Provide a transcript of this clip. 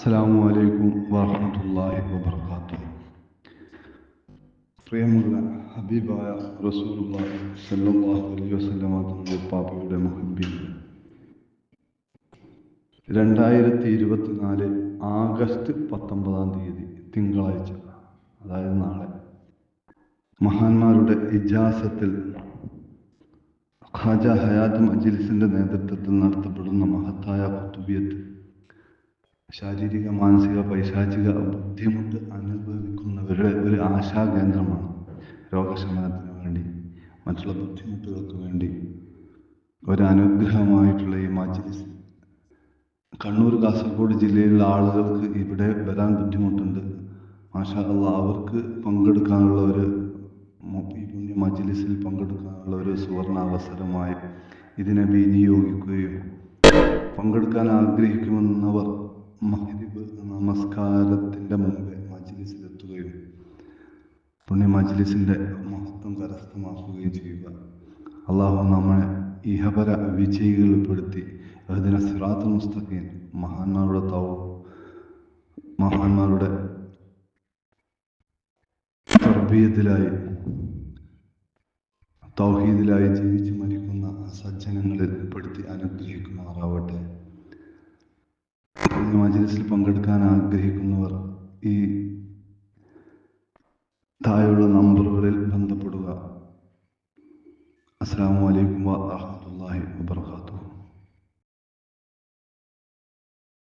അസ്സാം വലൈക്കും വാഹമത്തല്ലാഹി വാത്തു പ്രിയമുള്ള ഹബീബായ റസൂലുള്ളാഹി സല്ലല്ലാഹു അലൈഹി വസല്ലമ തങ്ങളുടെ പാപ്പയുടെ മുഹബിൻ രണ്ടായിരത്തി ഇരുപത്തിനാല് ആഗസ്റ്റ് പത്തൊമ്പതാം തീയതി തിങ്കളാഴ്ച അതായത് നാളെ. മഹാന്മാരുടെ ഇജാസത്തിൽ ഖാജ ഹയാത്ത് മജ്ലിസിന്റെ നേതൃത്വത്തിൽ നടത്തപ്പെടുന്ന മഹത്തായ കുത്തുബിയത്ത് ശാരീരിക മാനസിക പൈശാചിക ബുദ്ധിമുട്ട് അനുഭവിക്കുന്നവരുടെ ഒരു ആശാകേന്ദ്രമാണ് രോഗശമനത്തിന് വേണ്ടി മറ്റുള്ള ബുദ്ധിമുട്ടുകൾക്ക് വേണ്ടി. ഒരു അനുഗ്രഹമായിട്ടുള്ള ഈ മജ്ലിസ്. കണ്ണൂർ കാസർഗോഡ് ജില്ലയിലുള്ള ആളുകൾക്ക് ഇവിടെ വരാൻ ബുദ്ധിമുട്ടുണ്ട്. മാഷാ അല്ല അവർക്ക് പങ്കെടുക്കാനുള്ള ഒരു ഈ പുണ്യ മജ്ലിസിൽ പങ്കെടുക്കാനുള്ള ഒരു സുവർണ അവസരമായി ഇതിനെ വിനിയോഗിക്കുകയും പങ്കെടുക്കാൻ ആഗ്രഹിക്കുമെന്നവർ മഹരിബ് നമസ്കാരത്തിന്റെ മുമ്പേ മജ്ലിസിലെത്തുകയും പുണ്യ മജ്ലിസിന്റെ മഹത്വം കരസ്ഥമാക്കുകയും ചെയ്യുക. അള്ളാഹു നമ്മളെ ഇഹപര വിജയികളിൽപ്പെടുത്തി അതിനെ സിറാത്ത് മുസ്തഖീൻ മഹാന്മാരുടെ തൗ മഹാന്മാരുടെ തർബീയത്തിലായി തൗഹീദിലായി ജീവിച്ച് മരിക്കുന്ന ഇന്ന് മജ്ലിസിൽ പങ്കെടുക്കാൻ ആഗ്രഹിക്കുന്നവർ ഈ താഴെയുള്ള നമ്പറുകളിൽ ബന്ധപ്പെടുക. അസ്സാം വലൈക്കും വാഹമത്തല്ലാഹി വാബർക്കാത്തു